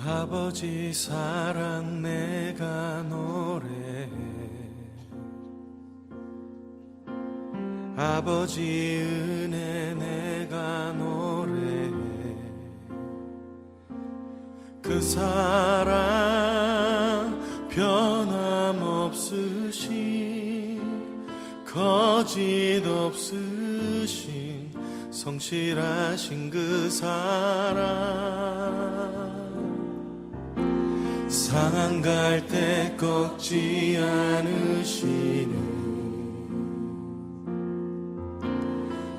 아버지 사랑 내가 노래 아버지 은혜 내가 노래해. 그 사랑 변함없으신 거짓 없으신 성실하신 그 사랑. 상한 갈 때 꺾지 않으시는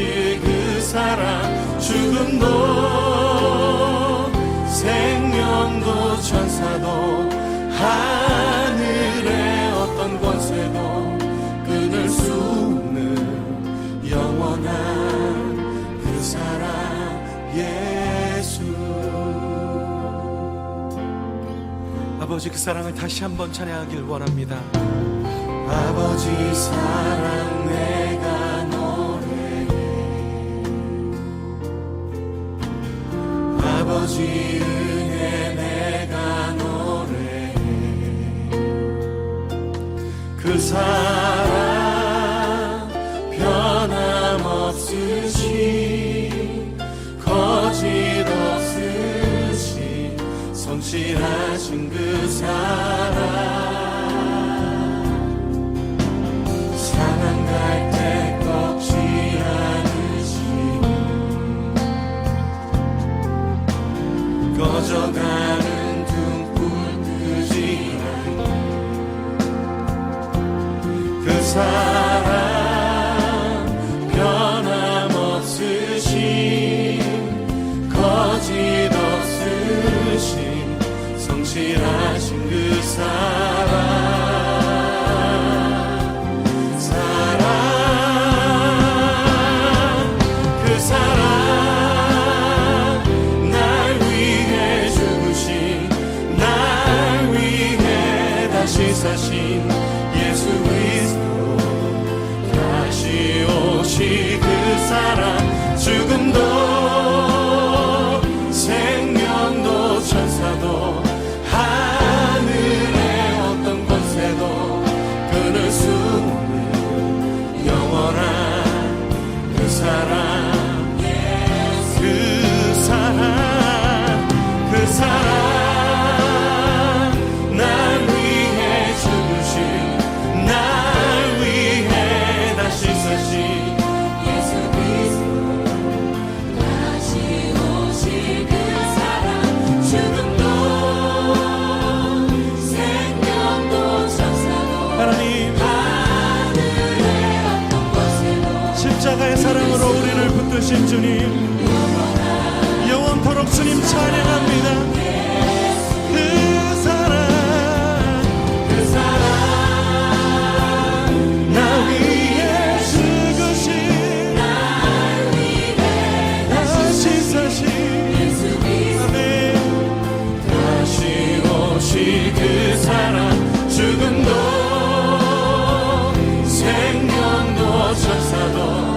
오실 그 사랑 죽음도 생명도 천사도 하늘의 어떤 권세도 끊을 수 없는 영원한 그 사랑 예수. 아버지 그 사랑을 다시 한번 찬양하길 원합니다. 아버지 사랑 아 꺼져가는 끄지 않는 그 사랑 사랑 십자가의 사랑으로 우리를 붙드신 주님. 영원토록 주님 찬양합니다. 그 그 그 죽음도 생명도 적사도